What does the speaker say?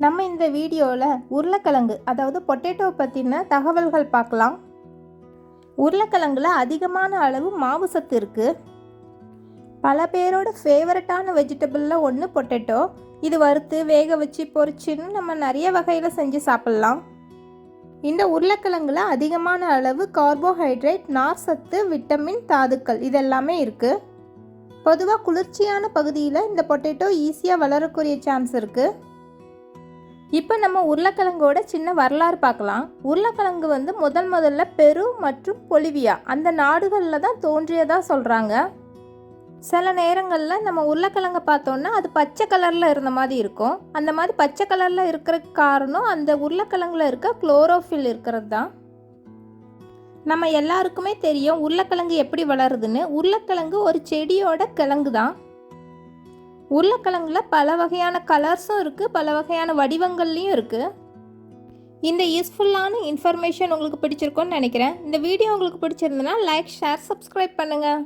நம்ம இந்த வீடியோவில் உருளைக்கிழங்கு அதாவது பொட்டேட்டோ பற்றின தகவல்கள் பார்க்கலாம். உருளைக்கிழங்குல அதிகமான அளவு மாவு சத்து இருக்குது பல பேரோட ஃபேவரட்டான வெஜிடபிளில் ஒன்று பொட்டேட்டோ இது வறுத்து வேக வச்சு பொரிச்சுன்னு நம்ம நிறைய வகையில் செஞ்சு சாப்பிட்லாம். இந்த உருளைக்கிழங்குல அதிகமான அளவு கார்போஹைட்ரேட் நார் சத்து விட்டமின் தாதுக்கள் இதெல்லாமே இருக்குது பொதுவாக குளிர்ச்சியான பகுதியில் இந்த பொட்டேட்டோ ஈஸியாக வளரக்கூடிய சான்ஸ் இருக்குது இப்போ நம்ம உருளைக்கிழங்கோட சின்ன வரலாறு பார்க்கலாம். உருளைக்கிழங்கு வந்து முதல் முதல்ல பெரு மற்றும் பொலிவியா. அந்த நாடுகளில் தான் தோன்றியதாக சொல்கிறாங்க சில நேரங்களில் நம்ம உருளைக்கிழங்க பார்த்தோன்னா அது பச்சை கலரில் இருந்த மாதிரி இருக்கும். அந்த மாதிரி பச்சை கலரில் இருக்கிறதுக்கு காரணம் அந்த உருளைக்கிழங்குல இருக்க குளோரோஃபில் இருக்கிறது தான். நம்ம எல்லாருக்குமே தெரியும் உருளைக்கிழங்கு எப்படி வளருதுன்னு. உருளைக்கிழங்கு ஒரு செடியோட கிழங்கு தான். உருளைக்கிழங்குல பல வகையான கலர்ஸும் இருக்குது பல வகையான வடிவங்கள்லையும் இருக்குது இந்த யூஸ்ஃபுல்லான இன்ஃபர்மேஷன் உங்களுக்கு பிடிச்சிருக்கோன்னு நினைக்கிறேன். இந்த வீடியோ உங்களுக்கு பிடிச்சிருந்தனா லைக் ஷேர் சப்ஸ்கிரைப் பண்ணுங்கள்